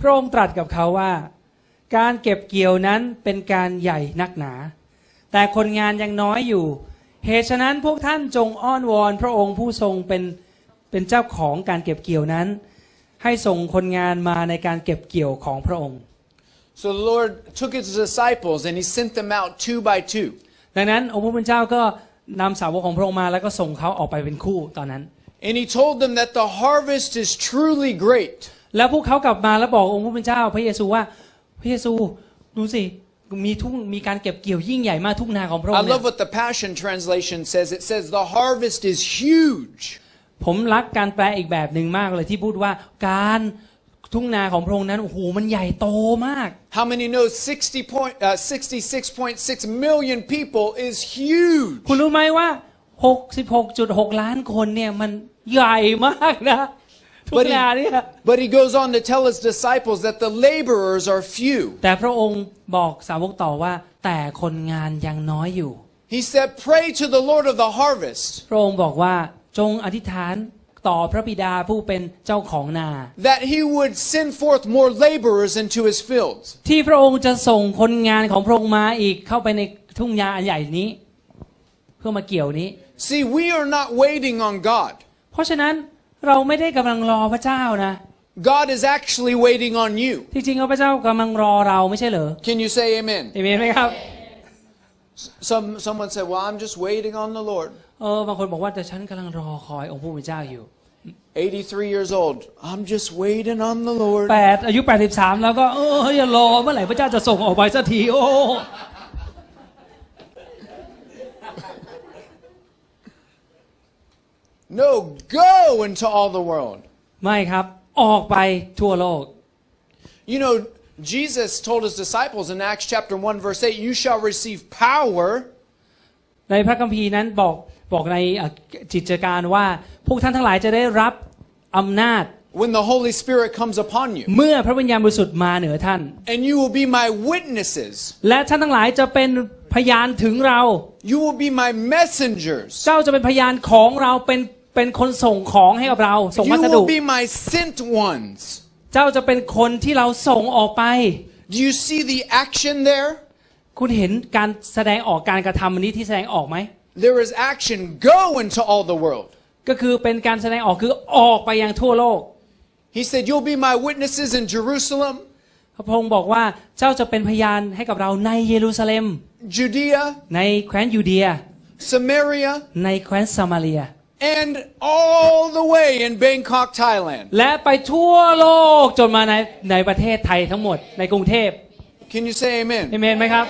พระองค์ตรัสกับเขาว่า การเก็บเกี่ยวนั้นเป็นการใหญ่นักหนา แต่คนงานยังน้อยอยู่ เหตุฉะนั้นพวกท่านจงอ้อนวอนพระองค์ผู้ทรงเป็นเป็นเจ้าของการเก็บเกี่ยวนั้น ให้ส่งคนงานมาในการเก็บเกี่ยวของพระองค์ So the Lord took his disciples and he sent them out two by two. ดังนั้นองค์พระผู้เป็นเจ้าก็นำสาวกของพระองค์มาแล้วก็ส่งเขาออกไปเป็นคู่ตอนนั้น And he told them that the harvest is truly great. แล้วพวกเขากลับมาแล้วบอกองค์พระผู้เป็นเจ้า พระเยซูว่า พระเยซูดูสิมีทุ่งมีการเก็บเกี่ยวยิ่งใหญ่มากทุ่งนาของพระอง I ค์เนี่ love ย what the Passion Translation says. It says the harvest is huge. ผมรักการแปลอีกแบบหนึ่งมากเลยที่พูดว่าการทุ่งนาของพระองค์นั้นโอ้โหมันใหญ่โตมาก How many know 60 point, uh, 66.6 million people is huge? คุณรู้ไหมว่า 66.6 ล้านคนเนี่ยมันใหญ่มากนะ ทุ่ง But he, นาเนี่ย but he goes on to tell his disciples that the laborers are few. แต่พระองค์บอกสาวกต่อว่า แต่คนงานยังน้อยอยู่ He said, Pray to the Lord of the harvest พระองค์บอกว่าจงอธิษฐานต่อพระบิดาผู้เป็นเจ้าของนา that he would send forth more laborers into his fields. ที่พระองค์จะส่งคนงานของพระองค์มาอีกเข้าไปในทุ่งนาอันใหญ่นี้ เพื่อมาเกี่ยวนี้ See, we are not waiting on God. เพราะฉะนั้น เราไม่ได้กำลังรอพระเจ้านะ God is actually waiting on you. ที่จริงแล้วพระเจ้ากำลังรอเราไม่ใช่เหรอ Can you say amen? เอเมนไหมครับ Some, someone said, Well, I'm just waiting on the Lord. เออบางคนบอกว่าแต่ฉันกำลังรอคอยองค์ผู้เป็นเจ้าอยู่ 83 years old. I'm just waiting on the Lord. แปดอายุ 83 แล้วก็เอออย่ารอเมื่อไหร่พระเจ้าจะส่งออกไปสักที โอ้ No, go into all the world. ไม่ครับ ออกไปทั่วโลก You know, Jesus told his disciples in Acts chapter 1, verse 8, You shall receive power ในพระคัมภีร์นั้นบอกบอกในเอ่อจิตการว่า พวกท่านทั้งหลายจะได้รับอำนาจ when the Holy Spirit comes upon you. เมื่อพระวิญญาณบริสุทธิ์มาเหนือท่าน And you will be my witnesses. และท่านทั้งหลายจะเป็นพยานถึงเรา You will be my messengers. เจ้าจะเป็นพยานของเราเป็น เป็นคนส่งของให้กับเรา ส่ง You พัสดุ will be my sent ones. เจ้าจะเป็นคนที่เราส่งออกไป Do you see the action there? คุณเห็นการแสดงออกการกระทำอันนี้ที่แสดงออกไหม There is action. Go into all the world. ก็คือเป็นการแสดงออกคือออกไปยังทั่วโลก He said, You'll be my witnesses in Jerusalem, พระองค์บอกว่าเจ้าจะเป็นพยานให้กับเราในเยรูซาเล็ม Judea, ในแคว้นยูเดีย Samaria, ในแคว้นซามาเรีย and all the way in Bangkok, Thailand. และไปทั่วโลกจนมาในในประเทศไทยทั้งหมดในกรุงเทพ Can you say เอ amen? เมนไหมครับ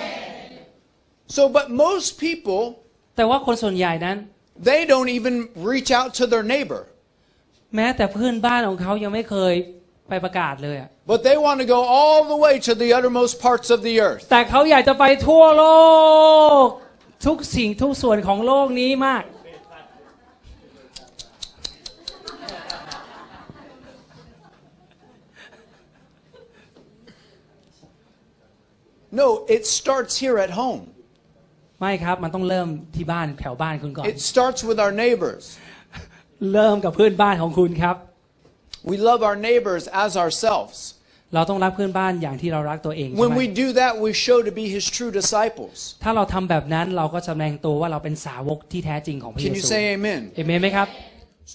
So, but most people, แต่ว่าคนส่วนใหญ่นั้น they don't even reach out to their neighbor, แม้แต่เพื่อนบ้านของเขายังไม่เคยไปประกาศเลยอะ but they want to go all the way to the uttermost parts of the earth. แต่เขาอยากจะไปทั่วโลก ทุกสิ่งทุกส่วนของโลกนี้มาก No, it starts here at home. ไม่ครับ มันต้องเริ่มที่บ้านแถวบ้านคุณก่อน It starts with our neighbors. เริ่มกับเพื่อนบ้านของคุณครับ We love our neighbors as ourselves. เราต้องรักเพื่อนบ้านอย่างที่เรารักตัวเองใช่ When ไหม we do that, we show to be his true disciples. ถ้าเราทำแบบนั้นเราก็แสดงตัวว่าเราเป็นสาวกที่แท้จริงของพระเย Can you ซู say amen? เอเมนไหมครับ